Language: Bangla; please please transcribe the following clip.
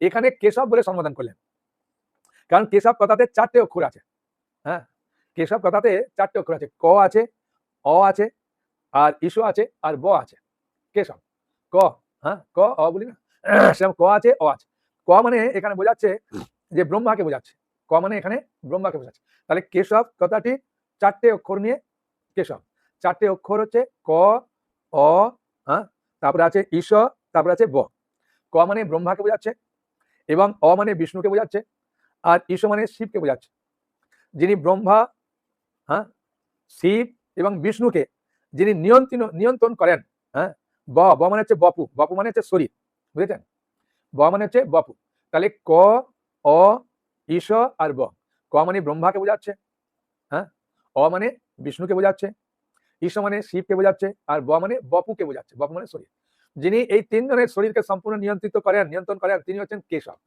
এখানে কেশব বলে সম্বোধন করলেন। কারণ কেশব কথাতে চারটে অক্ষর আছে। হ্যাঁ? কেশব কথাতে চারটে অক্ষর আছে। ক আছে, অ আছে, আর ইসো আছে, আর ব আছে। কেশব, ক হ্যাঁ? ক, অ বলি না? সেরকম ক আছে, অ আছে। ক মানে এখানে বোঝাচ্ছে যে ব্রহ্মাকে বোঝাচ্ছে। ক মানে এখানে ব্রহ্মাকে বোঝাচ্ছে। তাহলে কেশব কথাটি চারটে অক্ষর নিয়ে কেশব। চারটে অক্ষর হচ্ছে ক, অ হ্যাঁ? তারপরে আছে ঈশ তারপরে আছে ব। ক মানে ব্রহ্মাকে বোঝাচ্ছে এবং অ মানে বিষ্ণুকে বোঝাচ্ছে আর ঈশ মানে শিবকে বোঝাচ্ছে। যিনি ব্রহ্মা হ্যাঁ শিব এবং বিষ্ণুকে যিনি নিয়ন্ত্রণ নিয়ন্ত্রণ করেন হ্যাঁ ব ব মানে হচ্ছে বপু বপু মানে হচ্ছে শরীর, বুঝেছেন? ব মানে হচ্ছে বপু। তাহলে ক, অ ঈশ আর ব, ক মানে ব্রহ্মাকে বোঝাচ্ছে হ্যাঁ অ মানে বিষ্ণুকে বোঝাচ্ছে ঈশ মানে শিবকে বোঝাচ্ছে আর ব মানে বপুকে বোঝাচ্ছে, বপু মানে শরীর। যিনি এই তিনজনের শরীরকে সম্পূর্ণ নিয়ন্ত্রিত করেন নিয়ন্ত্রণ করেন তিনি হচ্ছেন কেশব।